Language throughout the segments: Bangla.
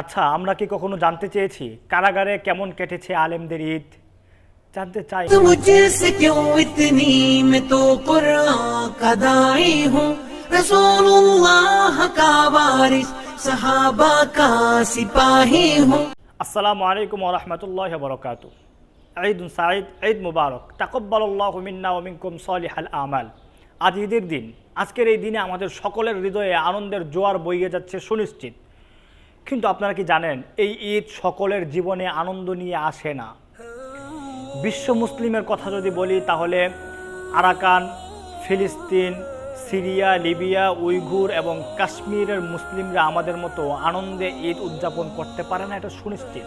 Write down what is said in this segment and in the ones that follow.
আচ্ছা আমরা কি কখনো জানতে চেয়েছি কারাগারে কেমন কেটেছে আলেমদের ঈদ? জানতে চাই। আসসালামু আলাইকুম ওরহমতুল্লাহ বরকাত ঈদ সাঈদ ঈদ মুবারক। তাকব্বাল্লাহ মিন্না ওমিনকুম সলিহাল আমাল। আজ ঈদের দিন। আজকের এই দিনে আমাদের সকলের হৃদয়ে আনন্দের জোয়ার বইয়ে যাচ্ছে সুনিশ্চিত। কিন্তু আপনারা কি জানেন, এই ঈদ সকলের জীবনে আনন্দ নিয়ে আসে না। বিশ্ব মুসলিমের কথা যদি বলি, তাহলে আরাকান, ফিলিস্তিন, সিরিয়া, লিবিয়া, উইঘুর এবং কাশ্মীরের মুসলিমরা আমাদের মতো আনন্দে ঈদ উদযাপন করতে পারে না, এটা সুনিশ্চিত।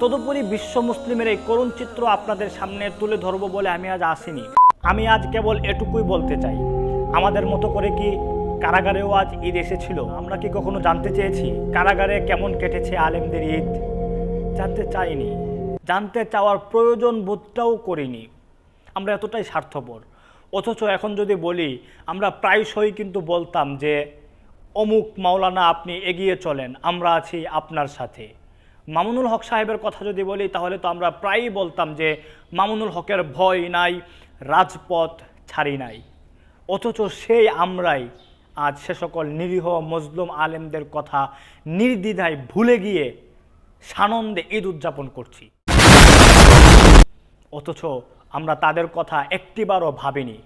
তদুপরি বিশ্ব মুসলিমের এই করুণ চিত্র আপনাদের সামনে তুলে ধরবো বলে আমি আজ আসিনি। আমি আজ কেবল এটুকুই বলতে চাই। আমাদের মতো করে কি কারাগারেও আজ ঈদ এসেছিল। আমরা কি কখনো জানতে চেয়েছি কারাগারে কেমন কেটেছে আলেমদের ঈদ? জানতে চাইনি। জানতে চাওয়ার প্রয়োজন বোধটাও করিনি। আমরা এতটাই স্বার্থপর। অথচ এখন যদি বলি, আমরা প্রায়শই কিন্তু বলতাম যে, অমুক মাওলানা আপনি এগিয়ে চলেন, আমরা আছি আপনার সাথে। মামুনুল হক সাহেবের কথা যদি বলি, তাহলে তো আমরা প্রায়ই বলতাম যে, মামুনুল হকের ভয় নাই, রাজপথ ছাড়ি নাই। অথচ সেই আমরাই আজ সে সকল নিরীহ মজলুম আলেমদের কথা নির্দ্বিধায় ভুলে গিয়ে সানন্দে ঈদ উদযাপন করছি। অথচ আমরা তাদের কথা একটিবারও ভাবিনি।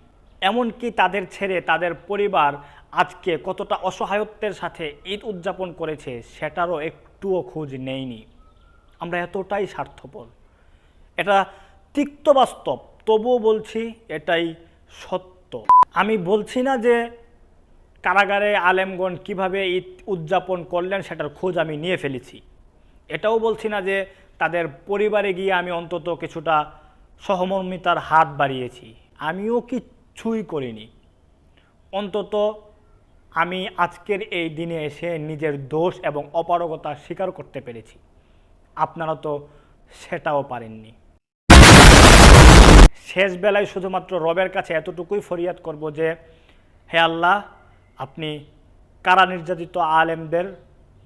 এমনকি তাদের ছেড়ে তাদের পরিবার আজকে কতটা অসহায়ত্বের সাথে ঈদ উদযাপন করেছে সেটারও একটুও খোঁজ নেইনি। আমরা এতটাই স্বার্থপর। এটা তিক্ত বাস্তব, তবুও বলছি এটাই সত্য। আমি বলছি না যে কারাগারে আলেমগণ কীভাবে ঈদ উদযাপন করলেন সেটার খোঁজ আমি নিয়ে ফেলেছি। এটাও বলছি না যে তাদের পরিবারে গিয়ে আমি অন্তত কিছুটা সহমর্মিতার হাত বাড়িয়েছি। আমিও কিচ্ছুই করিনি। অন্তত আমি আজকের এই দিনে এসে নিজের দোষ এবং অপারগতা স্বীকার করতে পেরেছি। আপনারা তো সেটাও পারেননি। শেষ বেলায় শুধুমাত্র রবের কাছে এতটুকুই ফরিয়াদ করব যে, হে আল্লাহ আপনি কারা নির্যাতিত আলেমদের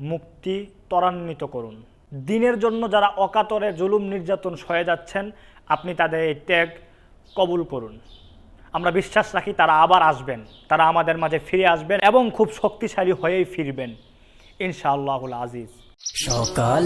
মুক্তি ত্বরান্বিত করুন। দিনের জন্য যারা অকাতরে জুলুম নির্যাতন সয়ে যাচ্ছেন, আপনি তাদের এই ত্যাগ কবুল করুন। আমরা বিশ্বাস রাখি তারা আবার আসবেন, তারা আমাদের মাঝে ফিরে আসবেন এবং খুব শক্তিশালী হয়েই ফিরবেন। ইনশাআল্লাহুল আজিজ। সকাল